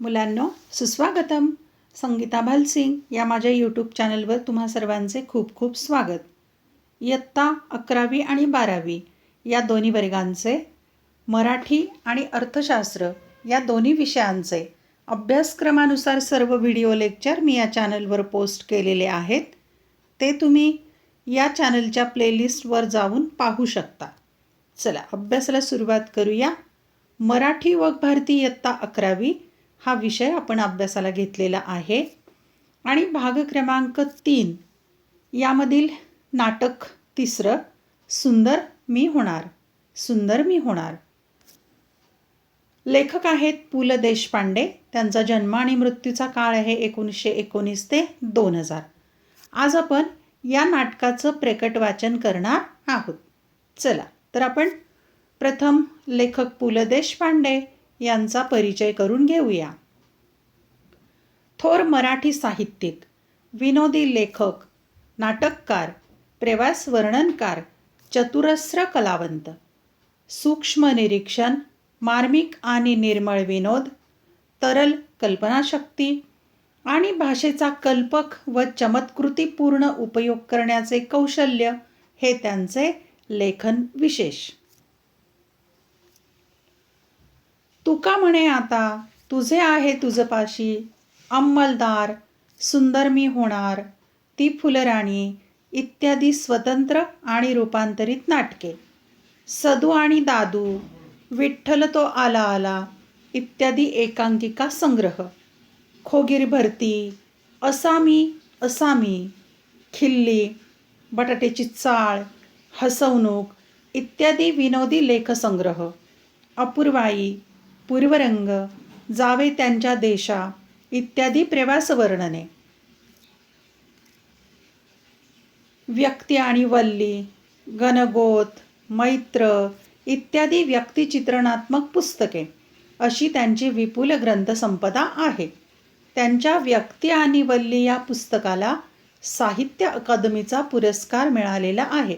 मुलांनो सुस्वागतम. संगीता भालसिंग या माझ्या यूट्यूब चॅनलवर तुम्हा सर्वांचे खूप खूप स्वागत. इयत्ता अकरावी आणि बारावी या दोन्ही वर्गांचे मराठी आणि अर्थशास्त्र या दोन्ही विषयांचे अभ्यासक्रमानुसार सर्व व्हिडिओ लेक्चर मी या चॅनलवर पोस्ट केलेले आहेत. ते तुम्ही या चॅनलच्या प्लेलिस्टवर जाऊन पाहू शकता. चला अभ्यासाला सुरुवात करूया. मराठी व भारती इयत्ता अकरावी हा विषय आपण अभ्यासाला घेतलेला आहे. आणि भाग क्रमांक तीन यामधील नाटक तिसरं सुंदर मी होणार सुंदर मी होणार. लेखक आहेत पु ल देशपांडे. त्यांचा जन्म आणि मृत्यूचा काळ आहे एकोणीसशे एकोणीस ते दोन हजार. आज आपण या नाटकाचं प्रकट वाचन करणार आहोत. चला तर आपण प्रथम लेखक पु ल देशपांडे यांचा परिचय करून घेऊया. थोर मराठी साहित्यिक विनोदी लेखक नाटककार प्रवास वर्णनकार चतुरस्र कलावंत सूक्ष्म निरीक्षण मार्मिक आणि निर्मळ विनोद तरल कल्पनाशक्ती आणि भाषेचा कल्पक व चमत्कृतीपूर्ण उपयोग करण्याचे कौशल्य हे त्यांचे लेखन विशेष. तुका म्हणे आता? तुझे आहे तुझपाशी. अंमलदार सुंदर मी होणार. ती फुलराणी इत्यादी स्वतंत्र आणि रूपांतरित नाटके. सदू आणि दादू विठ्ठल तो आला आला इत्यादी एकांकिका संग्रह. खोगीर भरती असामी असामी खिल्ली बटाट्याची चाळ हसवणूक इत्यादी विनोदी लेखसंग्रह. अपूर्वाई पूर्वरंग जावे त्यांच्या देशा इत्यादी प्रवास वर्णने. व्यक्ती आणि वल्ली गणगोत मैत्र इत्यादी व्यक्तिचित्रणात्मक पुस्तके अशी त्यांची विपुल ग्रंथसंपदा आहे. त्यांच्या व्यक्ती आणि वल्ली या पुस्तकाला साहित्य अकादमीचा पुरस्कार मिळालेला आहे.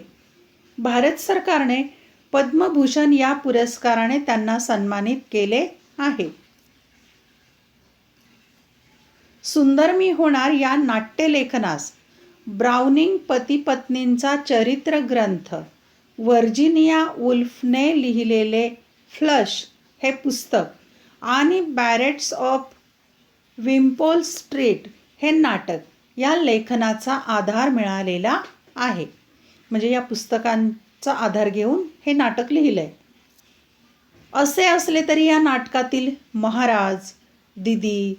भारत सरकारने पद्मभूषण या पुरस्काराने त्यांना सन्मानित केले आहे. सुंदर मी होणार या नाट्यलेखनास. ब्राउनिंग पतीपत्नींचा चरित्र ग्रंथ. व्हर्जिनिया वुल्फने लिहिलेले फ्लश हे पुस्तक आणि बॅरेट्स ऑफ विम्पोल स्ट्रीट हे नाटक या लेखनाचा आधार मिळालेला आहे. म्हणजे या पुस्तकां चा आधार घेऊन हे नाटक लिहिलं आहे असे असले तरी या नाटकातील महाराज दिदी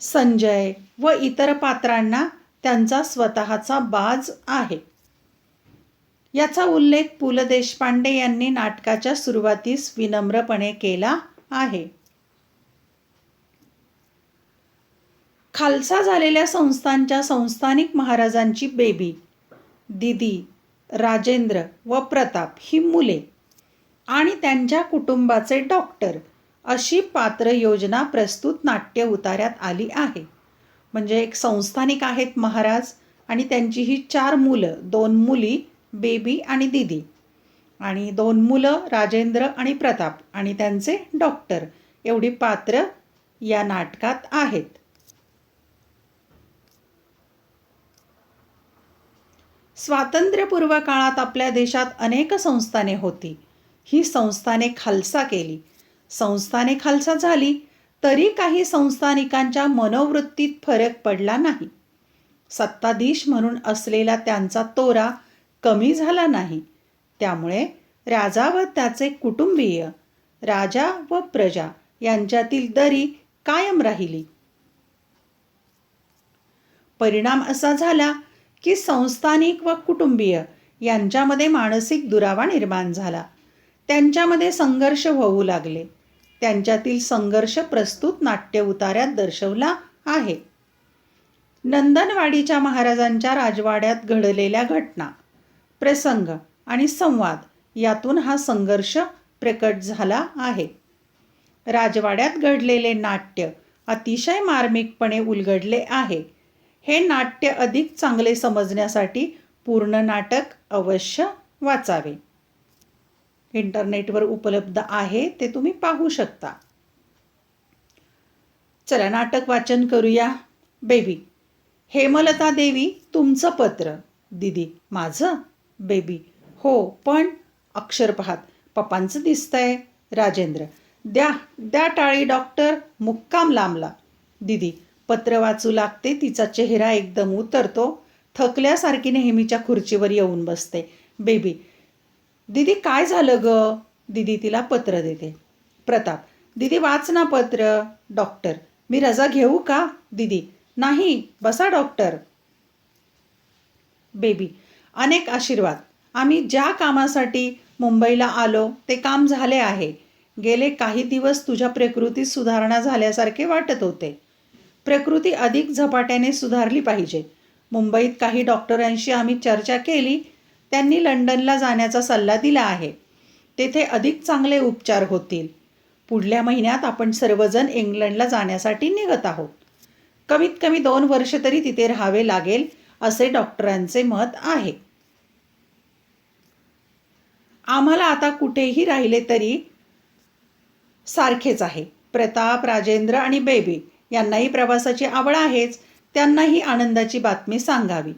संजय व इतर पात्रांना त्यांचा स्वतःचा बाज आहे. याचा उल्लेख पु ल देशपांडे यांनी नाटकाच्या सुरुवातीस विनम्रपणे केला आहे. खालसा झालेल्या संस्थांच्या संस्थानिक महाराजांची बेबी दिदी राजेंद्र व प्रताप ही मुले आणि त्यांच्या कुटुंबाचे डॉक्टर अशी पात्र योजना प्रस्तुत नाट्य उतार्यात आली आहे. म्हणजे एक संस्थानिक आहेत महाराज आणि त्यांची ही चार मुलं दोन मुली बेबी आणि दिदी. आणि दोन मुलं राजेंद्र आणि प्रताप आणि त्यांचे डॉक्टर एवढी पात्र या नाटकात आहेत. स्वातंत्र्यपूर्व काळात आपल्या देशात अनेक संस्थाने होती. ही संस्थाने खालसा केली. संस्थाने खालसा झाली तरी काही संस्थानिकांच्या मनोवृत्तीत फरक पडला नाही. सत्ताधीश म्हणून असलेला त्यांचा तोरा कमी झाला नाही. त्यामुळे राजा व त्याचे कुटुंबीय राजा व प्रजा यांच्यातील दरी कायम राहिली. परिणाम असा झाला की संस्थानिक व कुटुंबीय यांच्यामध्ये मानसिक दुरावा निर्माण झाला. त्यांच्यामध्ये संघर्ष होऊ लागले. त्यांच्यातील संघर्ष प्रस्तुत नाट्य उतार्यात दर्शवला आहे. नंदनवाडीच्या महाराजांच्या राजवाड्यात घडलेल्या घटना प्रसंग आणि संवाद यातून हा संघर्ष प्रकट झाला आहे. राजवाड्यात घडलेले नाट्य अतिशय मार्मिकपणे उलगडले आहे. हे नाट्य अधिक चांगले समजण्यासाठी पूर्ण नाटक अवश्य वाचावे. इंटरनेटवर उपलब्ध आहे ते तुम्ही पाहू शकता. चला नाटक वाचन करूया. बेबी हेमलता देवी तुमचं पत्र. दिदी माझं? बेबी हो पण अक्षर पाहात. पप्पांचं दिसतंय. राजेंद्र द्या द्या टाळी डॉक्टर मुक्काम लांबला. दिदी पत्र वाचू लागते तिचा चेहरा एकदम उतरतो थकल्यासारखी नेहमीच्या खुर्चीवर येऊन बसते. बेबी दिदी काय झालं ग? दिदी तिला पत्र देते. प्रताप दिदी वाच ना पत्र. डॉक्टर मी रजा घेऊ का? दिदी नाही बसा डॉक्टर. बेबी अनेक आशीर्वाद. आम्ही ज्या कामासाठी मुंबईला आलो ते काम झाले आहे. गेले काही दिवस तुझ्या प्रकृतीत सुधारणा झाल्यासारखे वाटत होते. प्रकृती अधिक झपाट्याने सुधारली पाहिजे. मुंबईत काही डॉक्टरांशी आम्ही चर्चा केली त्यांनी लंडनला जाण्याचा सल्ला दिला आहे. तेथे अधिक चांगले उपचार होतील. पुढल्या महिन्यात आपण सर्वजण इंग्लंडला जाण्यासाठी निघत आहोत. कमीत कमी दोन वर्ष तरी तिथे राहावे लागेल असे डॉक्टरांचे मत आहे. आम्हाला आता कुठेही राहिले तरी सारखेच आहे. प्रताप राजेंद्र आणि बेबी यांनाही प्रवासाची आवड आहेच त्यांनाही आनंदाची बातमी सांगावी.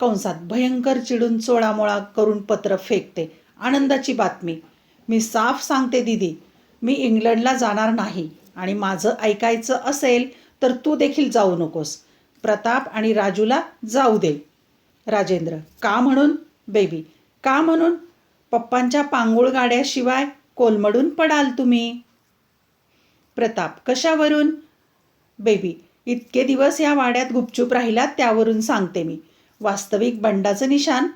कंसात भयंकर चिडून चोळामोळा करून पत्र फेकते आनंदाची बातमी. मी साफ सांगते दिदी मी इंग्लंडला जाणार नाही आणि माझं ऐकायचं असेल तर तू देखील जाऊ नकोस. प्रताप आणि राजूला जाऊ दे. राजेंद्र का म्हणून? बेबी का म्हणून? पप्पांच्या पांगुळ गाड्याशिवाय कोलमडून पडाल तुम्ही. प्रताप कशावरून? बेबी इतके दिवस या वाड्यात गुपचूप राहिलात त्यावरून सांगते मी. वास्तविक बंडाचं निशाण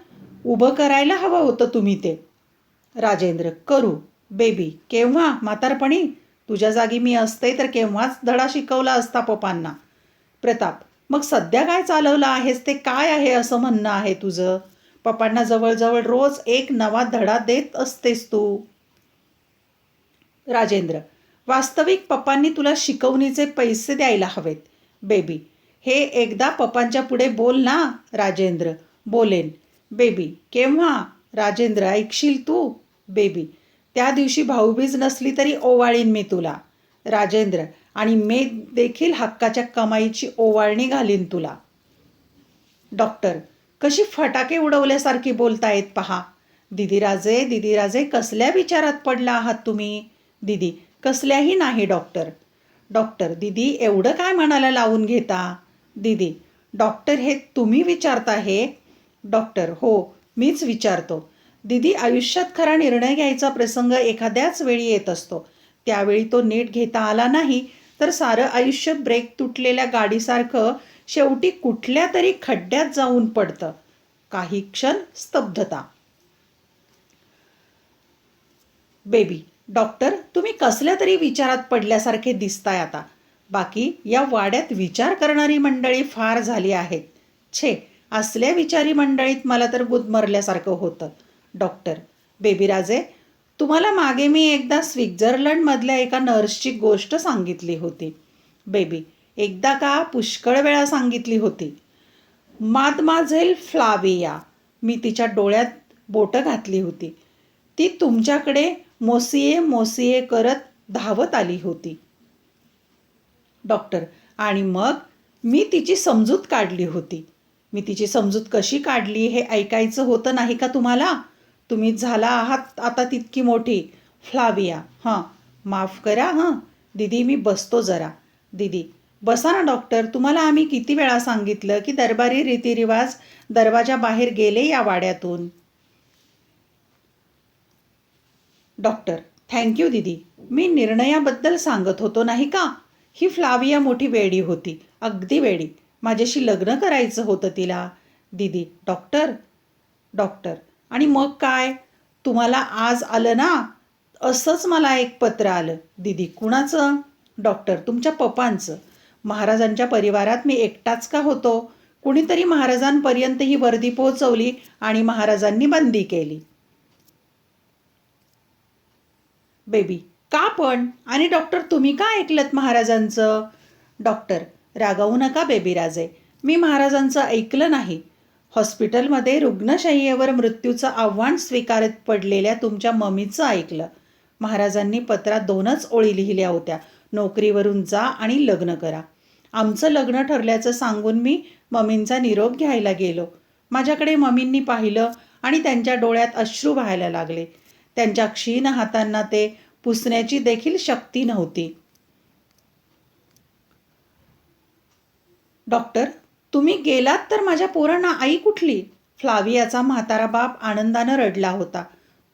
उभं करायला हवं होतं तुम्ही ते. राजेंद्र करू. बेबी केव्हा? म्हातारपणी? तुझ्या जागी मी असते तर केव्हाच धडा शिकवला असता पप्पांना? प्रताप मग सध्या काय चालवलं आहेस? ते काय आहे असं म्हणणं आहे तुझं? पप्पांना जवळजवळ रोज एक नवा धडा देत असतेस तू. राजेंद्र वास्तविक पप्पांनी तुला शिकवणीचे पैसे द्यायला हवेत. बेबी हे एकदा पप्पांच्या पुढे बोल ना राजेंद्र. बोलेन. बेबी केव्हा? राजेंद्र ऐकशील तू? बेबी त्या दिवशी भाऊबीज नसली तरी ओवाळीन मी तुला. राजेंद्र आणि मे देखील हक्काच्या कमाईची ओवाळणी घालीन तुला. डॉक्टर कशी फटाके उडवल्यासारखी बोलतायत पहा. दिदीराजे दिदीराजे कसल्या विचारात पडला आहात तुम्ही? दिदी कसल्याही नाही डॉक्टर. डॉक्टर दिदी एवढं काय म्हणायला लावून घेता? दिदी डॉक्टर हे तुम्ही विचारता हे? डॉक्टर हो मीच विचारतो. दिदी आयुष्यात खरा निर्णय घ्यायचा प्रसंग एखाद्याच वेळी येत असतो. त्यावेळी तो नीट घेता आला नाही तर सारं आयुष्य ब्रेक तुटलेल्या गाडीसारखं शेवटी कुठल्या तरी खड्ड्यात जाऊन पडतं. काही क्षण स्तब्धता. बेबी डॉक्टर तुम्ही कसल्या तरी विचारात पडल्यासारखे दिसताय आता. बाकी या वाड्यात विचार करणारी मंडळी फार झाली आहेत. छे असल्या विचारी मंडळीत मला तर गुदमरल्यासारखं होतं. डॉक्टर बेबीराजे तुम्हाला मागे मी एकदा स्वित्झर्लंडमधल्या एका नर्सची गोष्ट सांगितली होती. बेबी एकदा का पुष्कळ वेळा सांगितली होती. मादमाझेल फ्लाविया मी तिच्या डोळ्यात बोटं घातली होती. ती तुमच्याकडे मोसिये मोसिये करत धावत आली होती. डॉक्टर आणि मग मी तिची समजूत काढली होती. मी तिची समजूत कशी काढली हे ऐकायचं होतं नाही का तुम्हाला? तुम्ही झाला आहात आता तितकी मोठी. फ्लाविया हां. माफ करा हां. दिदी मी बसतो जरा. दिदी बसा ना डॉक्टर. तुम्हाला आम्ही किती वेळा सांगितलं की दरबारी रीतिरिवाज दरवाजा बाहेर गेले या वाड्यातून. डॉक्टर थँक्यू दिदी. मी निर्णयाबद्दल सांगत होतो नाही का? ही फ्लाविया मोठी वेडी होती अगदी वेडी. माझ्याशी लग्न करायचं होतं तिला. दिदी डॉक्टर डॉक्टर. आणि मग काय? तुम्हाला आज आलं ना? असंच मला एक पत्र आलं. दिदी कुणाचं? डॉक्टर तुमच्या पप्पांचं. महाराजांच्या परिवारात मी एकटाच का होतो? कुणीतरी महाराजांपर्यंत ही वर्दी पोहोचवली आणि महाराजांनी बंदी केली. बेबी का पण? आणि डॉक्टर तुम्ही का ऐकलत महाराजांचं? डॉक्टर रागावू नका बेबी राजे. मी महाराजांचं ऐकलं नाही. हॉस्पिटलमध्ये रुग्णशय्येवर मृत्यूचं आव्हान स्वीकारत पडलेल्या तुमच्या मम्मीचं ऐकलं. महाराजांनी पत्रात दोनच ओळी लिहिल्या होत्या. नोकरीवरून जा आणि लग्न करा. आमचं लग्न ठरल्याचं सांगून मी मम्मींचा निरोप घ्यायला गेलो. माझ्याकडे मम्मींनी पाहिलं आणि त्यांच्या डोळ्यात अश्रू व्हायला लागले. त्यांच्या क्षीण हातांना ते पुसण्याची देखील शक्ती नव्हती. डॉक्टर तुम्ही गेलात तर माझ्या पोरांना आई कुठली? फ्लावियाचा म्हातारा बाप आनंदानं रडला होता.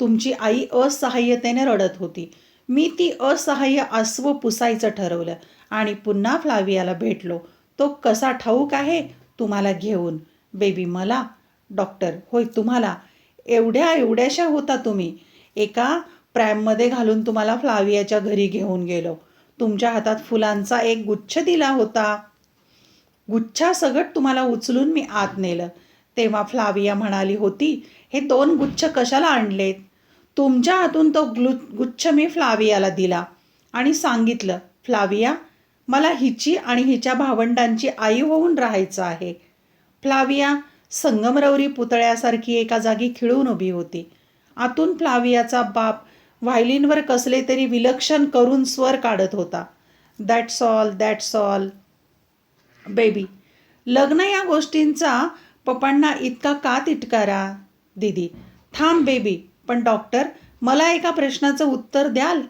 तुमची आई असहाय्यतेने रडत होती. मी ती असहाय्य अस्व पुसायचं ठरवलं आणि पुन्हा फ्लावियाला भेटलो. तो कसा ठाऊक आहे? तुम्हाला घेऊन. बेबी मला. डॉक्टर होय तुम्हाला. एवढ्या एवढ्याशा होता तुम्ही. एका प्रॅममध्ये घालून तुम्हाला फ्लावियाच्या घरी घेऊन गेलो. तुमच्या हातात फुलांचा एक गुच्छ दिला होता. गुच्छासगट तुम्हाला उचलून मी आत नेलं. तेव्हा फ्लाविया म्हणाली होती हे दोन गुच्छ कशाला आणलेत? तुमच्या हातून तो ग्लु गुच्छ मी फ्लावियाला दिला आणि सांगितलं फ्लाविया मला हिची आणि हिच्या भावंडांची आई होऊन राहायचं आहे. फ्लाविया संगमरवरी पुतळ्यासारखी एका जागी खिळून उभी होती. आतून फ्लावियाचा बाप व्हायलिनवर कसले तरी विलक्षण करून स्वर काढत होता. That's all that's all baby लग्न या गोष्टींचा पप्पांना इतका का तिटकारा? दीदी थांब बेबी पण डॉक्टर मला एका प्रश्नाचं उत्तर द्याल?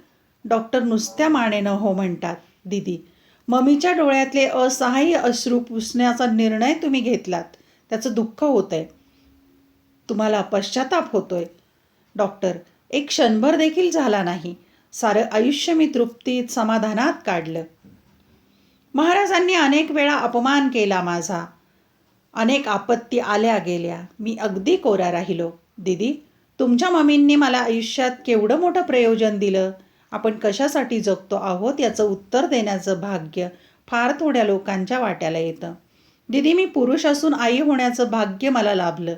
डॉक्टर नुसत्या मानेनं हो म्हणतात. दीदी मम्मीच्या डोळ्यातले असहाय्य अश्रू पुसण्याचा निर्णय तुम्ही घेतलात. त्याचं दुःख होतंय. तुम्हाला पश्चाताप होतोय. डॉक्टर एक क्षणभर देखील झाला नाही. सारं आयुष्य मी तृप्तीत समाधानात काढलं. महाराजांनी अनेक वेळा अपमान केला माझा. अनेक आपत्ती आल्या गेल्या. मी अगदी कोरा राहिलो. दीदी तुमच्या मम्मींनी मला आयुष्यात केवढं मोठं प्रयोजन दिलं? आपण कशासाठी जगतो आहोत याचं उत्तर देण्याचं भाग्य फार थोड्या लोकांच्या वाट्याला येतं. दीदी मी पुरुष असून आई होण्याचं भाग्य मला लाभलं.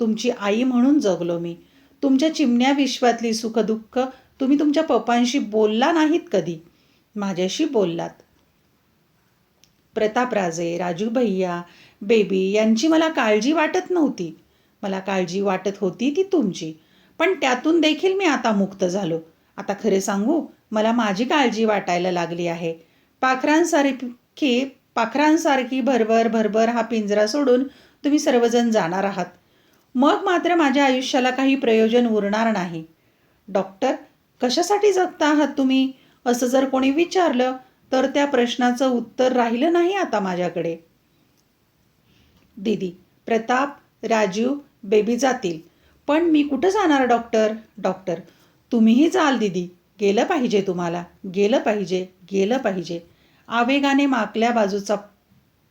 तुमची आई म्हणून जगलो मी. तुमच्या चिमण्या विश्वातली सुखदुःख तुम्ही तुमच्या पप्पांशी बोलला नाहीत कधी? माझ्याशी बोललात. प्रतापराजे राजू भैया बेबी यांची मला काळजी वाटत नव्हती. मला काळजी वाटत होती ती तुमची. पण त्यातून देखील मी आता मुक्त झालो. आता खरे सांगू मला माझी काळजी वाटायला लागली आहे. पाखरांसारखी पाखरांसारखी भरभर भरभर हा पिंजरा सोडून तुम्ही सर्वजण जाणार आहात. मग मात्र माझ्या आयुष्याला काही प्रयोजन उरणार नाही. डॉक्टर कशासाठी जगता आहात तुम्ही? असं जर कोणी विचारलं तर त्या प्रश्नाचं उत्तर राहिलं नाही आता माझ्याकडे. दीदी प्रताप राजीव बेबी जातील. पण मी कुठं जाणार डॉक्टर? डॉक्टर तुम्हीही जाल दीदी. गेलं पाहिजे तुम्हाला. गेलं पाहिजे. गेलं पाहिजे. आवेगाने माकल्या बाजूचा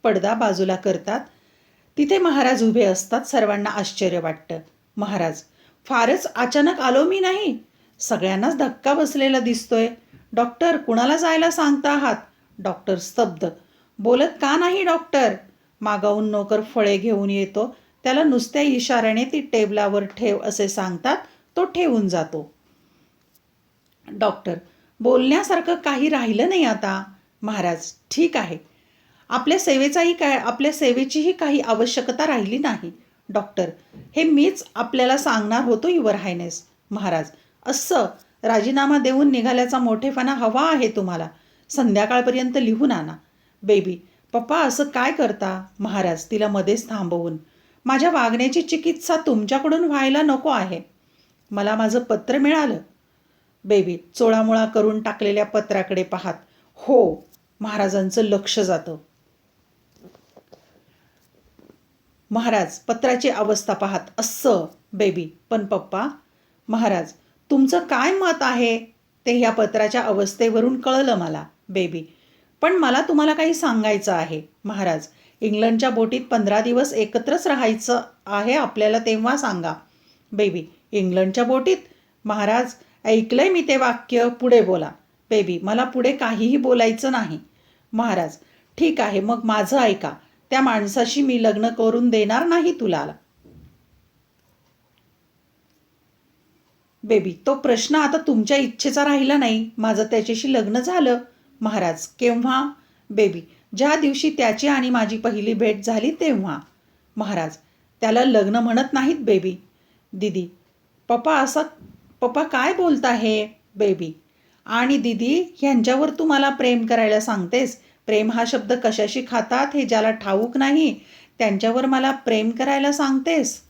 पडदा बाजूला करतात. तिथे महाराज उभे असतात सर्वांना आश्चर्य वाटतं. महाराज फारच अचानक आलो मी नाही. सगळ्यांनाच धक्का बसलेला दिसतोय. डॉक्टर कुणाला जायला सांगता आहात? डॉक्टर स्तब्ध. बोलत का नाही डॉक्टर? मागाहून नोकर फळे घेऊन येतो. त्याला नुसत्या इशाऱ्याने ती टेबलावर ठेव असे सांगतात तो ठेवून जातो. डॉक्टर बोलण्यासारखं काही राहिलं नाही आता. महाराज ठीक आहे. आपल्या सेवेचाही काय आपल्या सेवेचीही काही आवश्यकता राहिली नाही. डॉक्टर हे मीच आपल्याला सांगणार होतो युवर हायनेस महाराज. असं राजीनामा देऊन निघाल्याचा मोठेपणा हवा आहे तुम्हाला. संध्याकाळपर्यंत लिहून आणा. बेबी पप्पा असं काय करता? महाराज तिला मध्येच थांबवून. माझ्या वागण्याची चिकित्सा तुमच्याकडून व्हायला नको आहे. मला माझं पत्र मिळालं. बेबी चोळामुळा करून टाकलेल्या पत्राकडे पाहात. हो महाराजांचं लक्ष जातं. महाराज पत्राची अवस्था पाहात असं बेबी पण पप्पा महाराज तुमचं काय मत आहे? ते ह्या पत्राच्या अवस्थेवरून कळलं मला बेबी पण मला तुम्हाला काही सांगायचं आहे महाराज. इंग्लंडच्या बोटीत पंधरा दिवस एकत्रच राहायचं आहे आपल्याला तेव्हा सांगा. बेबी इंग्लंडच्या बोटीत? महाराज ऐकलंय मी ते वाक्य पुढे बोला. बेबी मला पुढे काहीही बोलायचं नाही. महाराज ठीक आहे मग माझं ऐका. त्या माणसाशी मी लग्न करून देणार नाही तुला. बेबी तो प्रश्न आता तुमच्या इच्छेचा राहिला नाही. माझं त्याच्याशी लग्न झालं. महाराज केव्हा? बेबी ज्या दिवशी त्याची आणि माझी पहिली भेट झाली तेव्हा. महाराज त्याला लग्न म्हणत नाहीत बेबी. दिदी पप्पा असं पप्पा काय बोलता हे बेबी आणि दिदी ह्यांच्यावर तू मला प्रेम करायला सांगतेस? प्रेम हा शब्द कशाशी खातात हे ज्याला ठाऊक नाही त्यांच्यावर मला प्रेम करायला सांगतेस?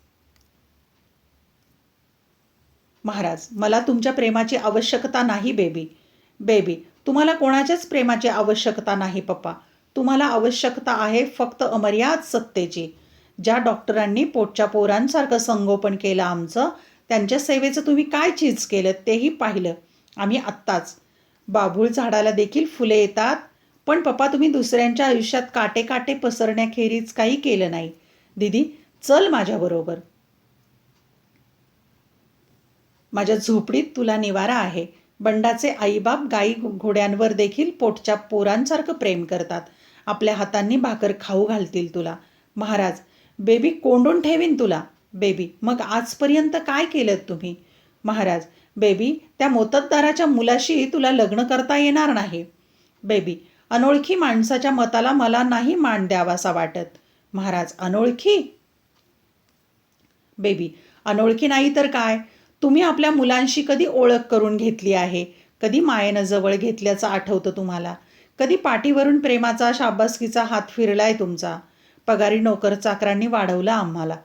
महाराज मला तुमच्या प्रेमाची आवश्यकता नाही बेबी. बेबी तुम्हाला कोणाच्याच प्रेमाची आवश्यकता नाही पप्पा. तुम्हाला आवश्यकता आहे फक्त अमर्याद सत्तेची. ज्या डॉक्टरांनी पोटच्या पोरांसारखं संगोपन केलं आमचं त्यांच्या सेवेचं तुम्ही काय चीज केलं तेही पाहिलं. आम्ही आत्ताच. बाभूळ झाडाला देखील फुले येतात पण पप्पा तुम्ही दुसऱ्यांच्या आयुष्यात काटे काटे पसरण्याखेरीज काही केलं नाही. दिदी चल माझ्याबरोबर माझ्या झोपडीत तुला निवारा आहे. बंडाचे आईबाप गाई घोड्यांवर देखील पोटच्या पोरांसारखं प्रेम करतात. आपल्या हातांनी भाकर खाऊ घालतील तुला. महाराज बेबी कोंडून ठेवीन तुला. बेबी मग आजपर्यंत काय केलं तुम्ही? महाराज बेबी त्या मोतद्दाराच्या मुलाशी तुला लग्न करता येणार नाही. बेबी अनोळखी माणसाच्या मताला मला नाही मान द्यावासा वाटत. महाराज अनोळखी? बेबी अनोळखी नाही तर काय? तुम्ही आपल्या मुलांशी कधी ओळख करून घेतली आहे? कधी मायेनं जवळ घेतल्याचं आठवतं तुम्हाला? कधी पाठीवरून प्रेमाचा शाबासकीचा हात फिरलाय तुमचा? पगारी नोकर चाकरांनी वाढवलं आम्हाला.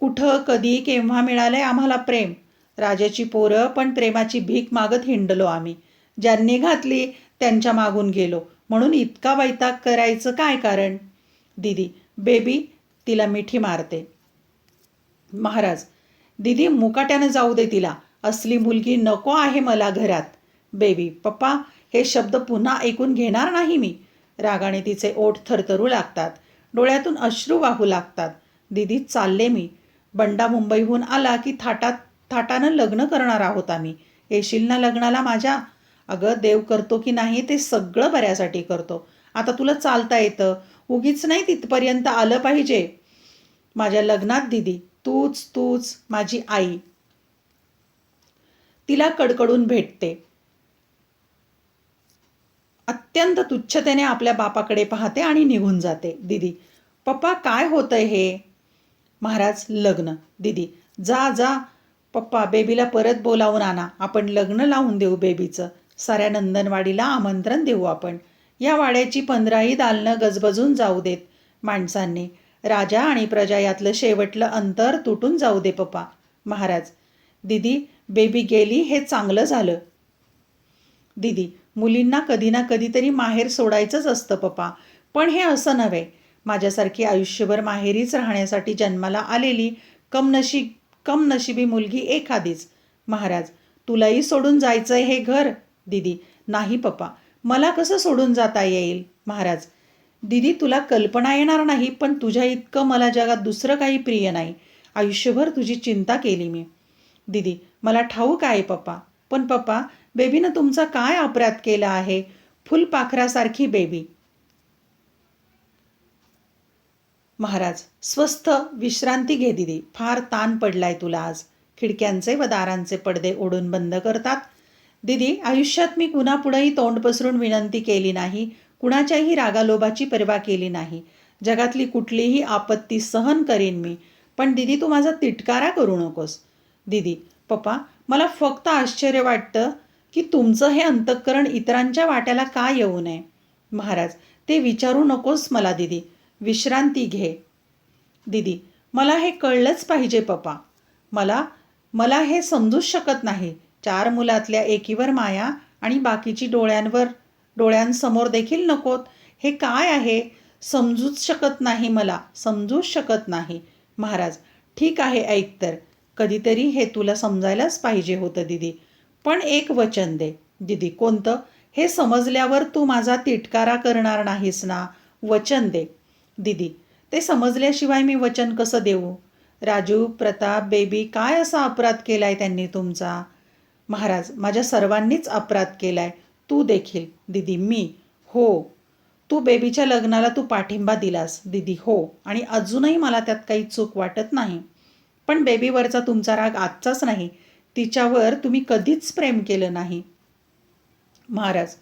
कुठं कधी केव्हा मिळालंय आम्हाला प्रेम? राजाची पोरं पण प्रेमाची भीक मागत हिंडलो आम्ही. ज्यांनी घातली त्यांच्या मागून गेलो. म्हणून इतका वैताग करायचं काय कारण? दिदी बेबी तिला मिठी मारते. महाराज दिदी मुकाट्यानं जाऊ दे तिला. असली मुलगी नको आहे मला घरात. बेबी पप्पा हे शब्द पुन्हा ऐकून घेणार नाही मी. रागाने तिचे ओठ थरथरू लागतात. डोळ्यातून अश्रू वाहू लागतात. दिदी चालले मी. बंडा मुंबईहून आला की थाटात थाटानं लग्न करणार आहोत आम्ही. येशील ना लग्नाला माझ्या? अगं देव करतो की नाही ते सगळं बऱ्यासाठी करतो. आता तुला चालता येतं. उगीच नाही तिथपर्यंत आलं पाहिजे. माझ्या लग्नात दिदी तूच तूच माझी आई. तिला कडकडून भेटते. अत्यंत तुच्छतेने आपल्या बापाकडे पाहते आणि निघून जाते. दिदी पप्पा काय होतंय हे? महाराज लग्न. दिदी जा जा. पप्पा बेबीला परत बोलावून आणा. आपण लग्न लावून देऊ बेबीचं. साऱ्या नंदनवाडीला आमंत्रण देऊ आपण. या वाड्याची पंधराही दालनं गजबजून जाऊ देत. माणसांनी राजा आणि प्रजा यातलं शेवटलं अंतर तुटून जाऊ दे पप्पा. महाराज दिदी बेबी गेली हे चांगलं झालं. दिदी मुलींना कधी ना कधीतरी माहेर सोडायचंच असतं पप्पा. पण हे असं नव्हे. माझ्यासारखी आयुष्यभर माहेरीच राहण्यासाठी जन्माला आलेली कमनशी कमनशिबी मुलगी एखादीच. महाराज तुलाही सोडून जायचंय हे घर? दिदी नाही पप्पा. मला कसं सोडून जाता येईल महाराज? दिदी तुला कल्पना येणार नाही पण तुझ्या इतकं मला जगात दुसरं काही प्रिय नाही. आयुष्यभर तुझी चिंता केली मी. दिदी मला ठाऊक आहे पप्पा पण पप्पा बेबीनं तुमचा काय अपराध केला आहे? फुलपाखरासारखी बेबी. महाराज स्वस्थ विश्रांती घे दिदी. फार ताण पडलाय तुला आज. खिडक्यांचे व दारांचे पडदे ओढून बंद करतात. दिदी आयुष्यात मी कुणापुढंही तोंड पसरून विनंती केली नाही कुणाच्याही रागालोभाची पर्वा केली नाही. जगातली कुठलीही आपत्ती सहन करीन मी. पण दिदी तू माझा तिटकारा करू नकोस. दिदी पप्पा मला फक्त आश्चर्य वाटतं की तुमचं हे अंतःकरण इतरांच्या वाट्याला का येऊ नये? महाराज ते विचारू नकोस मला दिदी. विश्रांती घे. दिदी मला हे कळलंच पाहिजे पप्पा. मला मला हे समजूच शकत नाही. चार मुलातल्या एकीवर माया आणि बाकीची डोळ्यांवर डोळ्यांसमोर देखील नकोत. हे काय आहे? समजूच शकत नाही मला. समजूच शकत नाही. महाराज ठीक आहे ऐक तर. कधीतरी हे तुला समजायलाच पाहिजे होतं दिदी. पण एक वचन दे. दिदी कोणतं? हे समजल्यावर तू माझा तिटकारा करणार नाहीस ना? वचन दे. दिदी ते समजल्याशिवाय मी वचन कसं देऊ? राजू प्रताप बेबी काय असा अपराध केलाय त्यांनी तुमचा? महाराज माझ्या सर्वांनीच अपराध केलाय. तू देखील दिदी मी हो. तू बेबीच्या लग्नाला तू पाठिंबा दिलास दिदी हो. आणि अजूनही मला त्यात काही चूक वाटत नाही. पण बेबीवरचा तुमचा राग आजचाच नाही. तिच्यावर तुम्ही कधीच प्रेम केलं नाही. महाराज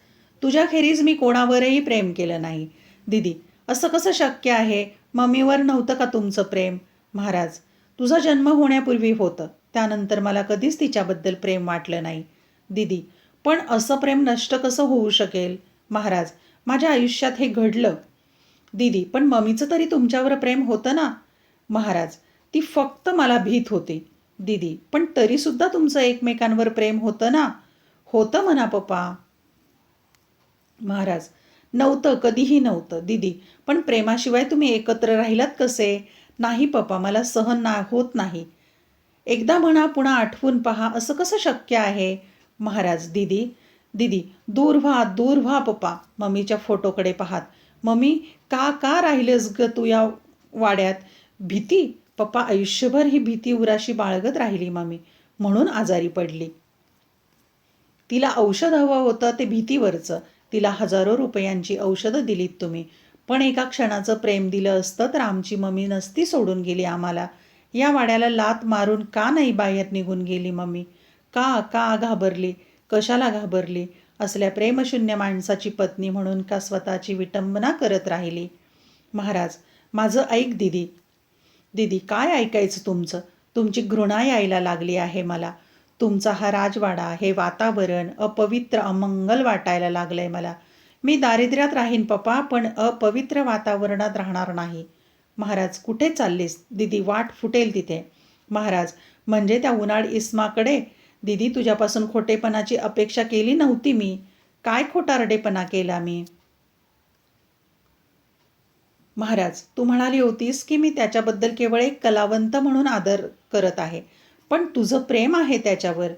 तुझ्याखेरीज मी कोणावरही प्रेम केलं नाही. दिदी असं कसं शक्य आहे? मम्मीवर नव्हतं का तुमचं प्रेम? महाराज तुझा जन्म होण्यापूर्वी होतं. त्यानंतर मला कधीच तिच्याबद्दल प्रेम वाटलं नाही. दिदी पण असं प्रेम नष्ट कसं होऊ शकेल? महाराज माझ्या आयुष्यात हे घडलं. दीदी पण मम्मीचं तरी तुमच्यावर प्रेम होतं ना? महाराज ती फक्त मला भीत होती. दीदी पण तरीसुद्धा तुमचं एकमेकांवर प्रेम होतं ना? होतं म्हणा पप्पा. महाराज नव्हतं कधीही नव्हतं. दीदी पण प्रेमाशिवाय तुम्ही एकत्र राहिलात कसे? नाही पप्पा मला सहन ना होत नाही. एकदा म्हणा पुन्हा आठवून पहा असं कसं शक्य आहे? महाराज दीदी दीदी दूर व्हा दूर व्हा पप्पा मम्मीच्या फोटोकडे पाहात. मम्मी का का राहिलेस ग तू या वाड्यात? भीती? पप्पा आयुष्यभर ही भीती उराशी बाळगत राहिली मम्मी म्हणून आजारी पडली. तिला औषध हवं होतं ते भीतीवरचं. तिला हजारो रुपयांची औषधं दिलीत तुम्ही. पण एका क्षणाचं प्रेम दिलं असतं तर आमची मम्मी नसती सोडून गेली आम्हाला. या वाड्याला लात मारून का नाही बाहेर निघून गेली मम्मी? का का घाबरली? कशाला घाबरली? असल्या प्रेमशून्य माणसाची पत्नी म्हणून का स्वतःची विटंबना करत राहिली? महाराज माझं ऐक दिदी. दिदी काय ऐकायचं तुमचं? तुमची घृणा यायला लागली आहे मला. तुमचा हा राजवाडा हे वातावरण अपवित्र अमंगल वाटायला लागलं आहे मला. मी दारिद्र्यात राहीन पप्पा पण अपवित्र वातावरणात राहणार नाही. महाराज कुठे चाललीस? दिदी वाट फुटेल तिथे. महाराज म्हणजे त्या उन्हाळ इस्माकडे? दिदी तुझ्यापासून खोटेपणाची अपेक्षा केली नव्हती मी. काय खोटारडेपणा केला मी? महाराज तू म्हणाली होतीस की मी त्याच्याबद्दल केवळ एक कलावंत म्हणून आदर करत आहे. पण तुझं प्रेम आहे त्याच्यावर.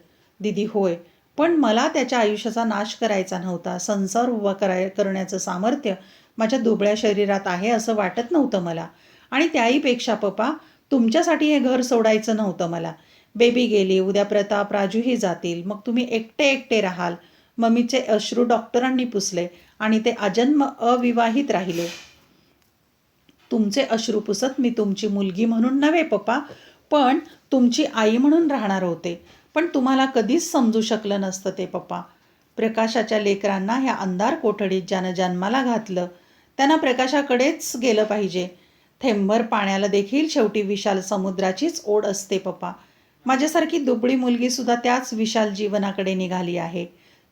दिदी होय. पण मला त्याच्या आयुष्याचा नाश करायचा नव्हता. संसार उभा कराय करण्याचं सामर्थ्य माझ्या दुबळ्या शरीरात आहे असं वाटत नव्हतं मला. आणि त्याहीपेक्षा पप्पा तुमच्यासाठी हे घर सोडायचं नव्हतं मला. बेबी गेली उद्या प्रताप राजूही जातील. मग तुम्ही एकटे एकटे राहाल. मम्मीचे अश्रू डॉक्टरांनी पुसले आणि ते अजन्म अविवाहित राहिले. तुमचे अश्रू पुसत मी तुमची मुलगी म्हणून नव्हे पप्पा पण तुमची आई म्हणून राहणार होते. पण तुम्हाला कधीच समजू शकलं नसतं ते पप्पा. प्रकाशाच्या लेकरांना ह्या अंधार कोठडीत ज्यानं जन्माला घातलं त्यांना प्रकाशाकडेच गेलं पाहिजे. थेंबर पाण्याला देखील शेवटी विशाल समुद्राचीच ओढ असते पप्पा. माझ्यासारखी दुबळी मुलगीसुद्धा त्याच विशाल जीवनाकडे निघाली आहे.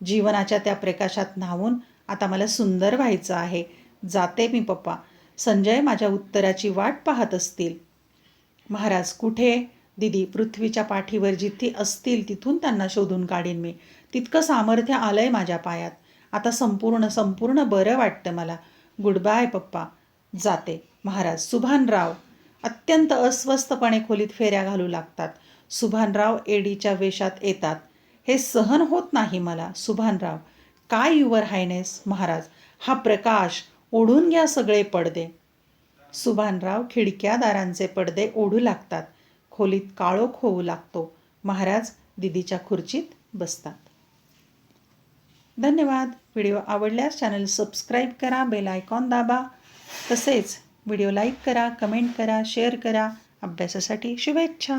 जीवनाच्या त्या प्रकाशात न्हावून आता मला सुंदर व्हायचं आहे. जाते मी पप्पा. संजय माझ्या उत्तराची वाट पाहत असतील. महाराज कुठे? दिदी पृथ्वीच्या पाठीवर जिथे असतील तिथून त्यांना शोधून काढीन मी. तितकं सामर्थ्य आलंय माझ्या पायात. आता संपूर्ण संपूर्ण बरं वाटतं मला. गुड बाय पप्पा. जाते. महाराज सुभानराव. अत्यंत अस्वस्थपणे खोलीत फेऱ्या घालू लागतात. सुभानराव एडीच्या वेशात येतात. हे सहन होत नाही मला सुभानराव. काय युवर हायनेस महाराज. हा प्रकाश ओढून घ्या सगळे पडदे. सुभानराव खिडक्या दारांचे पडदे ओढू लागतात. खोलीत काळोख होऊ लागतो. महाराज दिदीच्या खुर्चीत बसतात. धन्यवाद. व्हिडिओ आवडल्यास चॅनल सबस्क्राईब करा बेल आयकॉन दाबा. तसेच व्हिडिओ लाईक करा कमेंट करा शेअर करा. अभ्यासासाठी शुभेच्छा.